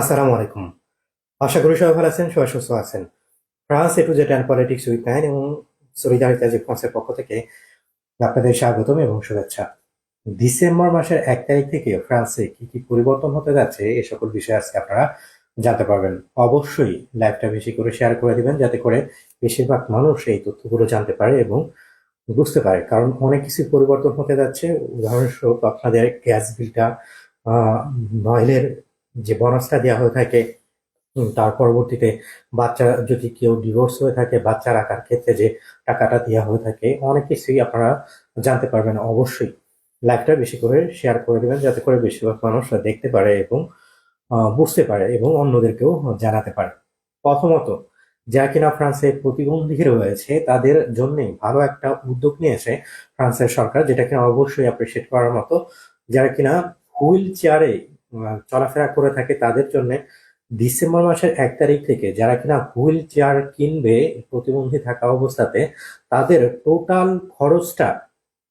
আসসালামু আলাইকুম আশা করি সবাই ভালো আছেন, সবাই সুস্থ আছেন। France A to Z and politics with nine এবং সলিদারিতা যে ফ্রান্সের পক্ষ থেকে আপনাদের স্বাগতম এবং শুভেচ্ছা। ডিসেম্বর মাসের এক তারিখ থেকে ফ্রান্সে কি কি পরিবর্তন হতে যাচ্ছে, এ সকল বিষয়ে আজকে আপনারা জানতে পারবেন। অবশ্যই লাইভটা বেশি করে শেয়ার করে দিবেন, যাতে করে বেশিরভাগ মানুষ এই তথ্যগুলো জানতে পারে এবং বুঝতে পারে। কারণ অনেক কিছু পরিবর্তন হতে যাচ্ছে। উদাহরণস্বরূপ আপনাদের গ্যাস বিলটা নয়েলের যে বোনাসটা দেওয়া হয়ে থাকে তার পরবর্তীতে বাচ্চা যদি কেউ ডিভোর্স হয়ে থাকে, বাচ্চা রাখার ক্ষেত্রে যে টাকাটা দেওয়া হয়ে থাকে, অনেক কিছুই আপনারা জানতে পারবেন অবশ্যই। লাইভটা বেশি করে শেয়ার করে দেবেন, যাতে করে বেশিরভাগ মানুষ দেখতে পারে এবং বুঝতে পারে এবং অন্যদেরকেও জানাতে পারে। প্রথমত যা কিনা ফ্রান্সে প্রতিবন্ধী রয়েছে, তাদের জন্য ভালো একটা উদ্যোগ নিয়েছে ফ্রান্সের সরকার যেটা কিনা অবশ্যই অ্যাপ্রিসিয়েট করার মতো। যারা কিনা হুইল চেয়ারে চলাফেরা করে থাকে তাদের জন্য ডিসেম্বর মাসের এক তারিখ থেকে যারা কিনা হুইল চেয়ার কিনবে প্রতিবন্ধী থাকা অবস্থাতে, তাদের টোটাল খরচটা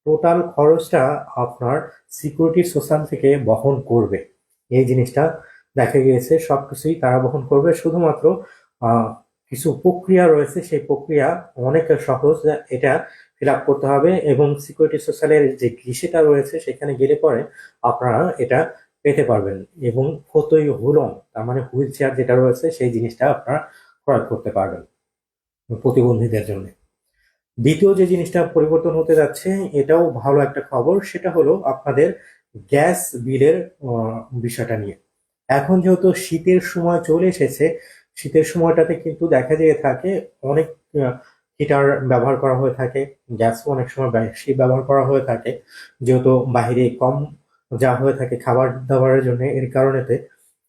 টোটাল খরচটা আপনার সিকিউরিটি সোশ্যাল থেকে বহন করবে। এই জিনিসটা দেখা গিয়েছে সব কিছুই তারা বহন করবে। শুধুমাত্র কিছু প্রক্রিয়া রয়েছে, সেই প্রক্রিয়া অনেক সহজ, এটা ফিল আপ করতে হবে এবং সিকিউরিটি সোশ্যালের যে গিসেটা রয়েছে, সেখানে গেলে পরে আপনারা এটা পেতে পারবেন। এবং ফতই হুলন তার মানে হুইল চেয়ার যেটা রয়েছে, সেই জিনিসটা আপনারা ক্রয় করতে পারবেন প্রতিবন্ধীদের জন্য। দ্বিতীয় যে জিনিসটা পরিবর্তন হতে যাচ্ছে, এটাও ভালো একটা খবর, সেটা হলো আপনাদের গ্যাস বিলের বিষয়টা নিয়ে। এখন যেহেতু শীতের সময় চলে এসেছে, শীতের সময়টাতে কিন্তু দেখা যেয়ে থাকে অনেক হিটার ব্যবহার করা হয়ে থাকে, গ্যাসও অনেক সময় বেশি ব্যবহার করা হয়ে থাকে, যেহেতু বাইরে কম যা হয়ে থাকে খাবার দাবারের জন্য এর কারণেতে।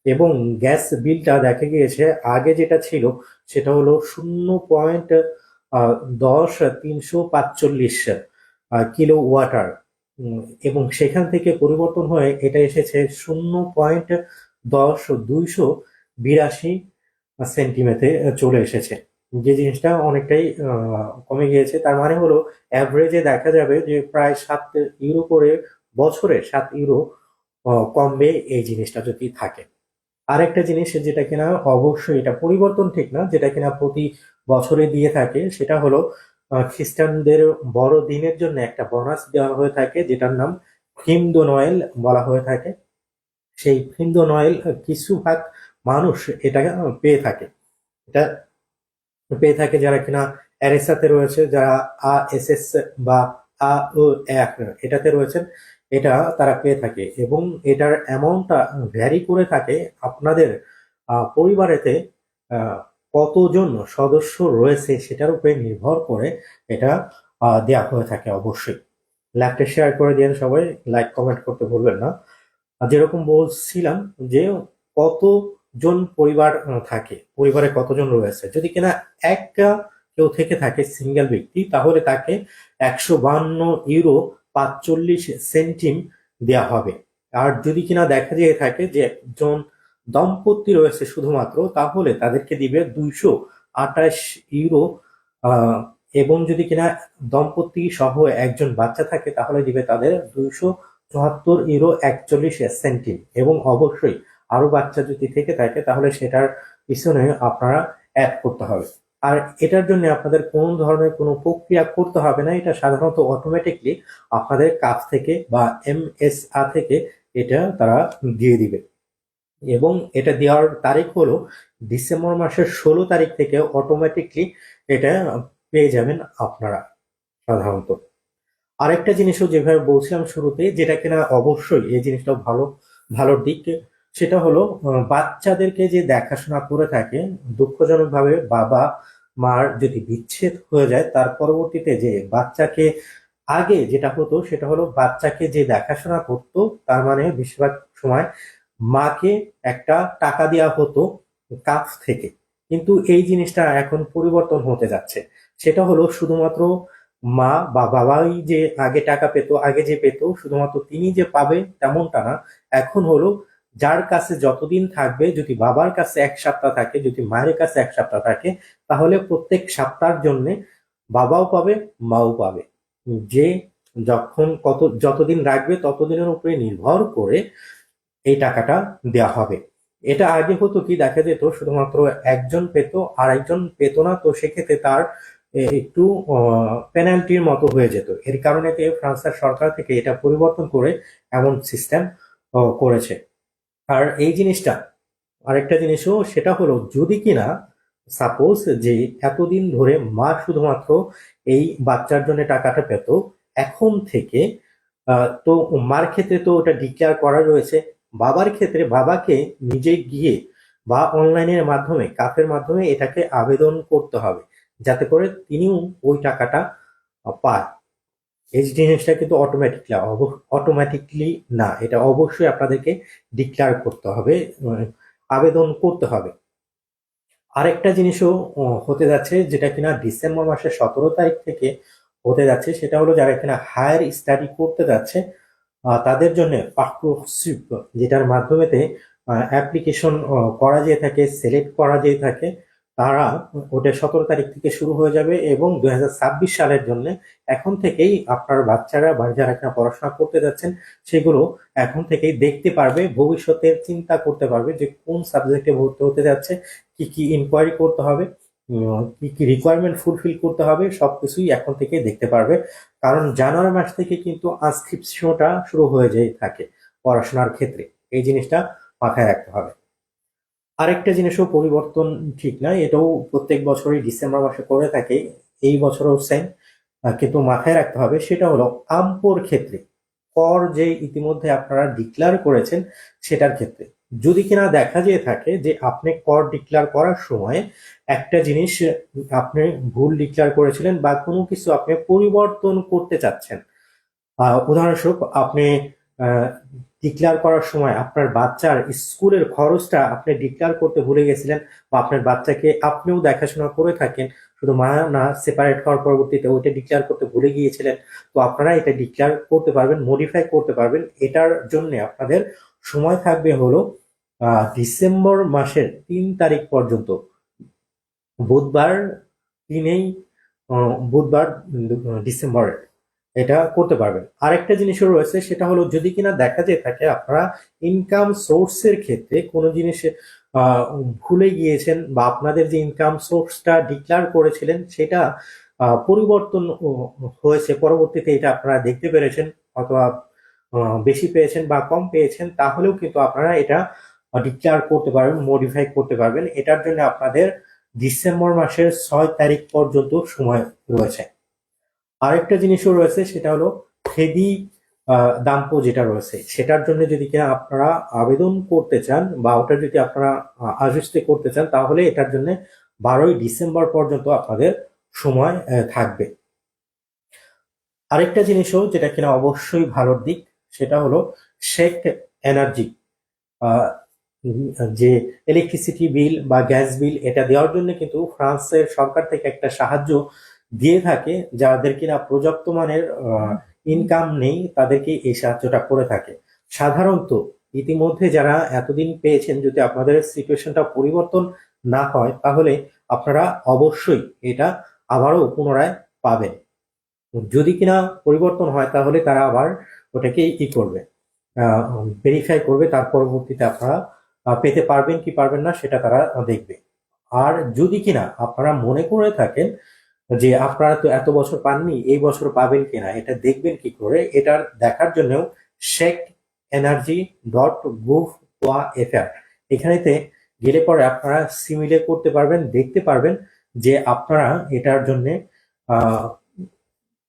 এবং গ্যাস বিলটা দেখা গিয়েছে, আগে যেটা ছিল সেটা হলো শূন্য পয়েন্ট দশ তিনশো পাঁচচল্লিশ কিলো ওয়াটার। এবং সেখান থেকে পরিবর্তন হয়ে এটা এসেছে শূন্য পয়েন্ট দশ দুইশো বিরাশি সেন্টিমিটারে চলে এসেছে। যে জিনিসটা অনেকটাই কমে গিয়েছে। তার মানে হলো অ্যাভারেজে দেখা যাবে যে প্রায় সাত ইউরো করে বছরে সাত ইউরো কমবে এই জিনিসটা যদি থাকে। আরেকটা জিনিস যেটা কিনা অবশ্যই এটা পরিবর্তন ঠিক না, যেটা কিনা প্রতি বছরে দিয়ে থাকে, সেটা হলো খ্রিস্টানদের বড় দিনের জন্য একটা বোনাস দেওয়া হয়ে থাকে, যেটার নাম হিন্দু নয়েল বলা হয়ে থাকে। সেই হিন্দু নয়েল কিছু ভাগ মানুষ এটা পেয়ে থাকে। এটা পেয়ে থাকে যারা কিনা এরএসআতে রয়েছে, যারা আ এস এস বা আ ও এটাতে রয়েছেন। এটা তারা পেয়ে থাকে এবং এটার অ্যামাউন্টটা ভ্যারি করে থাকে আপনাদের পরিবারেতে কতজন সদস্য রয়েছে সেটার উপরে নির্ভর করে এটা দেয়া হয়ে থাকে অবশ্যই। লাইকটা শেয়ার করে দিন সবাই লাইক কমেন্ট করতে ভুলবেন না। যেরকম বলছিলাম যে কতজন পরিবার থাকে, পরিবারে কতজন রয়েছে, যদি কিনা একটা কেউ থেকে থাকে সিঙ্গেল ব্যক্তি, তাহলে তাকে একশো ইউরো পাঁচচল্লিশ সেন্টিম দেওয়া হবে। আর যদি কিনা দেখা যেয়ে থাকে যে একজন দম্পতি রয়েছে শুধুমাত্র, তাহলে তাদেরকে দিবে দুইশো আঠাশ ইউরো এবং যদি কিনা দম্পতি সহ একজন বাচ্চা থাকে, তাহলে দিবে তাদের দুইশো চুয়াত্তর ইউরো একচল্লিশ সেন্টিম। এবং অবশ্যই আরও বাচ্চা যদি থেকে থাকে, তাহলে সেটার পিছনে আপনারা অ্যাড করতে হবে। আর এটার জন্য আপনাদের কোনো ধরনের কোনো প্রক্রিয়া করতে হবে না, এটা সাধারণত অটোমেটিকলি আপনাদের কাছ থেকে বা এম এস এমএসআ থেকে এটা তারা দিয়ে দিবে। এবং এটা দেওয়ার তারিখ হলো ডিসেম্বর মাসের ষোলো তারিখ থেকে অটোমেটিকলি এটা পেয়ে যাবেন আপনারা সাধারণত। আরেকটা জিনিসও যেভাবে বলছিলাম শুরুতে, যেটা কিনা অবশ্যই এই জিনিসটা ভালো ভালো দিক সেটা হলো বাচ্চাদেরকে যে দেখাশোনা করে থাকে, দুঃখজনকভাবে বাবা মার যদি বিচ্ছেদ হয়ে যায়, তার পরবর্তীতে যে বাচ্চাকে আগে যেটা হতো, সেটা হলো বাচ্চাকে যে দেখাশোনা করতো, তার মানে বেশিরভাগ সময় মাকে একটা টাকা দেওয়া হতো কাছ থেকে। কিন্তু এই জিনিসটা এখন পরিবর্তন হতে যাচ্ছে। সেটা হলো শুধুমাত্র মা বা বাবাই যে আগে টাকা পেত, আগে যে পেত, শুধুমাত্র তিনি যে পাবে তেমনটা না। এখন হলো যার কাছে যতদিন থাকবে, যদি বাবার কাছে এক সপ্তাহ থাকে, যদি মায়ের কাছে এক সপ্তাহ থাকে, তাহলে প্রত্যেক সপ্তাহের জন্য বাবাও পাবে, মাও পাবে। যে যখন কত, যতদিন রাখবে, ততদিনের উপরে নির্ভর করে এই টাকাটা দেওয়া হবে। এটা আগে হতো কি, দেখা যেত, শুধুমাত্র একজন পেত আর একজন পেত না, তো সেক্ষেত্রে তার একটু পেনাল্টির মতো হয়ে যেত। এর কারণে ফ্রান্সের সরকার থেকে এটা পরিবর্তন করে এমন সিস্টেম করেছে। আর এই জিনিসটা, আরেকটা জিনিসও, সেটা হলো যদি কিনা সাপোজ যে এতদিন ধরে মা শুধুমাত্র এই বাচ্চার জন্য টাকাটা পেত, এখন থেকে তো মার ক্ষেত্রে তো ওটা ডিক্লেয়ার করা রয়েছে। বাবার ক্ষেত্রে বাবাকে নিজে গিয়ে বা অনলাইনের মাধ্যমে কাফের মাধ্যমে এটাকে আবেদন করতে হবে, যাতে করে তিনিও ওই টাকাটা পায়। এই জিনিসটা কিন্তু অটোমেটিকলি অটোমেটিকলি না। এটা অবশ্যই আপনাদেরকে ডিক্লেয়ার করতে হবে আবেদন করতে হবে। আরেকটা জিনিসও হতে যাচ্ছে যেটা কিনা ডিসেম্বর মাসের সতেরো তারিখ থেকে হতে যাচ্ছে, সেটা হলো যারা কিনা হায়ার স্টাডি করতে যাচ্ছে তাদের জন্য পার্কশিপ যেটার মাধ্যমেতে অ্যাপ্লিকেশন করা যেয়ে থাকে সিলেক্ট করা যেয়ে থাকে তারা ওটা সতেরো তারিখ থেকে শুরু হয়ে যাবে এবং দু হাজার ছাব্বিশ সালের জন্য এখন থেকেই আপনার বাচ্চারা বা যারা কিনা পড়াশোনা করতে যাচ্ছেন, সেগুলো এখন থেকেই দেখতে পারবে ভবিষ্যতের চিন্তা করতে পারবে যে কোন সাবজেক্টে ভর্তি হতে যাচ্ছে, কি কি ইনকোয়ারি করতে হবে কি কি রিকোয়ারমেন্ট ফুলফিল করতে হবে, সবকিছুই এখন থেকে দেখতে পারবে। কারণ জানুয়ারি মাস থেকে কিন্তু আনস্ক্রিপশনটা শুরু হয়ে যেয়ে থাকে পড়াশোনার ক্ষেত্রে। এই জিনিসটা মাথায় রাখতে হবে। আরেকটা জিনিসও পরিবর্তন ঠিক নয়, এটাও প্রত্যেক বছরই ডিসেম্বর মাসে করে থাকে, এই বছরও সেম কিন্তু মাথায় রাখতে হবে সেটা হলো কাম্পোর ক্ষেত্রে, কর যে ইতিমধ্যে আপনারা ডিক্লেয়ার করেছেন সেটার ক্ষেত্রে। যদি কিনা দেখা যেয়ে থাকে যে আপনি কর ডিক্লেয়ার করার সময় একটা জিনিস আপনি ভুল ডিক্লেয়ার করেছিলেন বা কোনো কিছু আপনি পরিবর্তন করতে চাচ্ছেন। উদাহরণস্বরূপ আপনি ডিক্লেয়ার করার সময় আপনার বাচ্চার স্কুলের খরচটা আপনি ডিক্লেয়ার করতে ভুলে গেছিলেন বা আপনার বাচ্চাকে আপনিও দেখাশোনা করে থাকেন, শুধু মা না সেপারেট হওয়ার পরবর্তীতে ওইটা ডিক্লেয়ার করতে ভুলে গিয়েছিলেন, তো আপনারা এটা ডিক্লেয়ার করতে পারবেন মডিফাই করতে পারবেন। এটার জন্য আপনাদের সময় থাকবে হলো ডিসেম্বর মাসের তিন তারিখ পর্যন্ত। বুধবার তিনেই বুধবার ডিসেম্বরের এটা করতে পারবেন। আরেকটা জিনিসও রয়েছে, সেটা হলো যদি কিনা দেখা যেয়ে থাকে আপনারা ইনকাম সোর্সের ক্ষেত্রে কোনো জিনিস ভুলে গিয়েছেন বা আপনাদের যে ইনকাম সোর্সটা ডিক্লেয়ার করেছিলেন, সেটা পরিবর্তন হয়েছে, পরবর্তীতে এটা আপনারা দেখতে পেরেছেন অথবা বেশি পেয়েছেন বা কম পেয়েছেন, তাহলেও কিন্তু আপনারা এটা ডিক্লেয়ার করতে পারবেন মডিফাই করতে পারবেন। এটার জন্য আপনাদের ডিসেম্বর মাসের ছয় তারিখ পর্যন্ত সময় রয়েছে। আরেকটা জিনিসও রয়েছে, সেটা হলো ফেদি দাম্প যেটা রয়েছে, সেটার জন্য যদি আপনারা আবেদন করতে চান বা ওটা যদি আপনারা আজস্তে করতে চান, তাহলে এটার জন্য বারোই ডিসেম্বর পর্যন্ত আপনাদের সময় থাকবে। আরেকটা জিনিসও যেটা কিনা অবশ্যই ভালোর দিক, সেটা হলো শেক এনার্জি যে ইলেকট্রিসিটি বিল বা গ্যাস বিল এটা দেওয়ার জন্য কিন্তু ফ্রান্সের সরকার থেকে একটা সাহায্য দিয়ে থাকে, যাদের কিনা পর্যাপ্ত মানের ইনকাম নেই, তাদেরকে এই সাহায্যটা করে থাকে। সাধারণত ইতিমধ্যে যারা এতদিন পেয়েছেন, যদি আপনাদের সিচুয়েশনটা পরিবর্তন না হয়, তাহলে আপনারা অবশ্যই এটা আবারও পুনরায় পাবেন। যদি কিনা পরিবর্তন হয়, তাহলে তারা আবার ওটাকে ই করবে ভেরিফাই করবে, তার পরবর্তীতে আপনারা পেতে পারবেন কি পারবেন না, সেটা তারা দেখবে। আর যদি কিনা আপনারা মনে করে থাকেন যে আপনারা তো এত বছর পাননি, এই বছর পাবেন কিনা, এটা দেখবেন কি করে, এটার দেখার জন্যও শেক এনার্জি ডট গুভ ওয়া এফআর এখানেতে গেলে পরে আপনারা সিমিলে করতে পারবেন, দেখতে পারবেন যে আপনারা এটার জন্য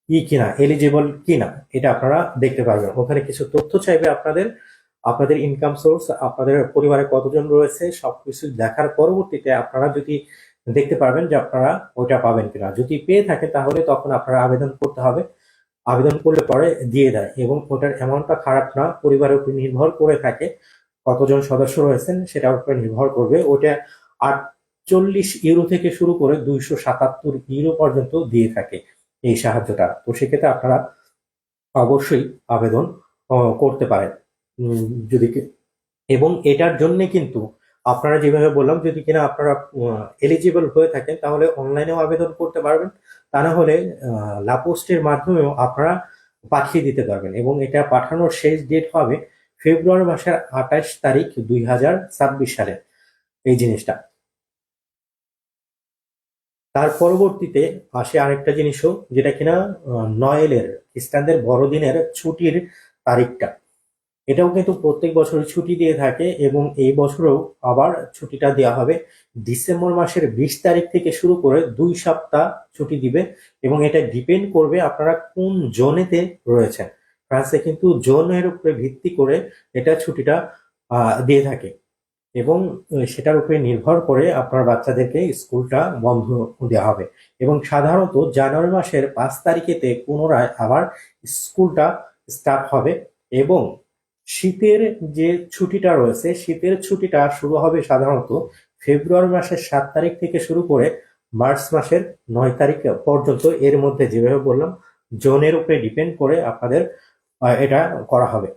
ই কিনা এলিজিবল কিনা, এটা আপনারা দেখতে পারবেন। ওখানে কিছু তথ্য চাইবে আপনাদের আপনাদের ইনকাম সোর্স আপনাদের পরিবারে কতজন রয়েছে, সবকিছু দেখার পরবর্তীতে আপনারা যদি দেখতে পারবেন যে আপনারা ওইটা পাবেন কিনা। যদি পেয়ে থাকেন তাহলে তখন আপনারা আবেদন করতে হবে। আবেদন করলে পরে দিয়ে দেয় এবং ওটার অ্যামাউন্টটা খারাপ না, পরিবারের উপর নির্ভর করে থাকে, কতজন সদস্য রয়েছেন সেটার উপরে নির্ভর করবে। ওটা আটচল্লিশ ইউরো থেকে শুরু করে দুইশো সাতাত্তর ইউরো পর্যন্ত দিয়ে থাকে এই সাহায্যটা। তো সেক্ষেত্রে আপনারা অবশ্যই আবেদন করতে পারেন। যদি এবং এটার জন্য কিন্তু আপনারা যেভাবে বললাম, যদি কিনা আপনারা এলিজিবল হয়ে থাকেন, তাহলে অনলাইনেও আবেদন করতে পারবেন। তা না হলে লাপোস্টের মাধ্যমেও আপনারা পাঠিয়ে দিতে পারবেন এবং এটা পাঠানোর শেষ ডেট হবে ফেব্রুয়ারি মাসের আঠাশ তারিখ দুই হাজার ছাব্বিশ সালে এই জিনিসটা। তার পরবর্তীতে আসে আরেকটা জিনিসও, যেটা কিনা নয়েলের, খ্রিস্টানদের বড়দিনের ছুটির তারিখটা। এটাও কিন্তু প্রত্যেক বছর ছুটি দিয়ে থাকে এবং এই বছরেও আবার ছুটিটা দেওয়া হবে। ডিসেম্বর মাসের বিশ তারিখ থেকে শুরু করে দুই সপ্তাহ ছুটি দিবে এবং এটা ডিপেন্ড করবে আপনারা কোন জোনেতে রয়েছেন। ফ্রান্সে কিন্তু জোনের উপরে ভিত্তি করে এটা ছুটিটা দিয়ে থাকে এবং সেটার উপরে নির্ভর করে আপনার বাচ্চাদেরকে স্কুলটা বন্ধ দেওয়া হবে এবং সাধারণত জানুয়ারি মাসের পাঁচ তারিখেতে পুনরায় আবার স্কুলটা স্টার্ট হবে এবং শীতের যে ছুটিটা রয়েছে, শীতের ছুটিটা শুরু হবে সাধারণত ফেব্রুয়ারি মাসের সাত তারিখ থেকে শুরু করে মার্চ মাসের নয় তারিখ পর্যন্ত এর মধ্যে যেভাবে বললাম, জোনের উপরে ডিপেন্ড করে আপনাদের এটা করা হবে।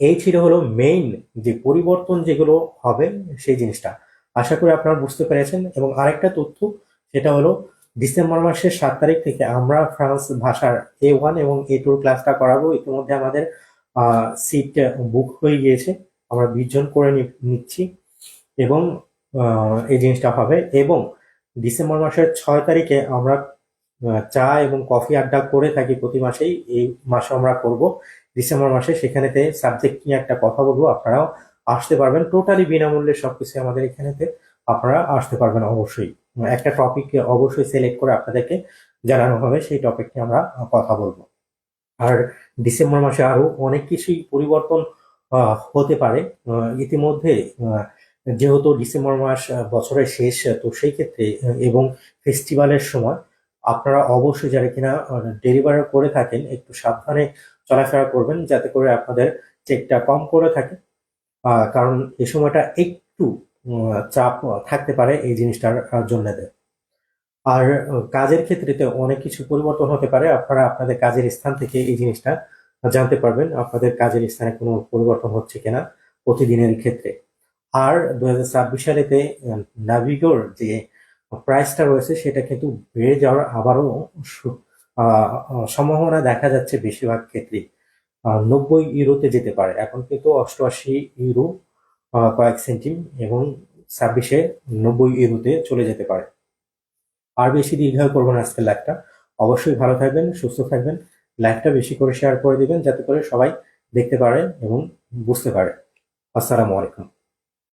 এই ছিল হলো মেইন যে পরিবর্তন যেগুলো হবে সেই জিনিসটা। আশা করি আপনারা বুঝতে পেরেছেন। এবং আরেকটা তথ্য, সেটা হলো ডিসেম্বর মাসের সাত তারিখ থেকে আমরা ফ্রান্স ভাষার এ ওয়ান এবং এ টুর ক্লাসটা করাবো। ইতিমধ্যে আমাদের সিট বুক হয়ে গিয়েছে। আমরা বিশ জন করে নিচ্ছি এবং এই জিনিসটা হবে এবং ডিসেম্বর মাসের ছয় তারিখে আমরা চা এবং কফি আড্ডা করে থাকি প্রতি মাসেই। এই মাসে আমরা করব। ডিসেম্বর মাসে সেখানেতে সাবজেক্ট নিয়ে একটা কথা বলব। আপনারাও আসতে পারবেন। টোটালি বিনামূল্যে সবকিছু আমাদের এখানেতে আপনারা আসতে পারবেন অবশ্যই। একটা টপিক অবশ্যই সিলেক্ট করে আপনাদেরকে জানানো হবে। সেই টপিক নিয়ে আমরা কথা বলব। আর ডিসেম্বর মাসে আরও অনেক কিছুই পরিবর্তন হতে পারে। ইতিমধ্যে যেহেতু ডিসেম্বর মাস বছরের শেষ তো সেই ক্ষেত্রে এবং ফেস্টিভ্যালের সময়, আপনারা অবশ্যই যারা কিনা ডেলিভারি করে থাকেন, একটু সাবধানে চলাফেরা করবেন, যাতে করে আপনাদের চেকটা কম করে থাকে। কারণ এ সময়টা একটু চাপ থাকতে পারে এই জিনিসটার জন্য। আর কাজের ক্ষেত্রেতে অনেক কিছু পরিবর্তন হতে পারে। আপনারা আপনাদের কাজের স্থান থেকে এই জিনিসটা জানতে পারবেন, আপনাদের কাজের স্থানে কোনো পরিবর্তন হচ্ছে কিনা প্রতিদিনের ক্ষেত্রে। আর দু হাজার ছাব্বিশ সালেতে নাভিগোর যে প্রাইসটা রয়েছে, সেটা কিন্তু বেড়ে যাওয়ার আবারও সম্ভাবনা দেখা যাচ্ছে বেশিরভাগ ক্ষেত্রে নব্বই ইউরোতে যেতে পারে। এখন কিন্তু অষ্টআশি ইউরো কয়েক সেন্টিম এবং ছাব্বিশে নব্বই ইউরোতে চলে যেতে পারে। আর বেশি দীর্ঘায়ু করব না আজকের লাইভটা অবশ্যই ভালো থাকবেন, সুস্থ থাকবেন লাইভটা বেশি করে শেয়ার করে দিবেন, যাতে করে সবাই দেখতে পারে এবং বুঝতে পারে। আসসালামু আলাইকুম।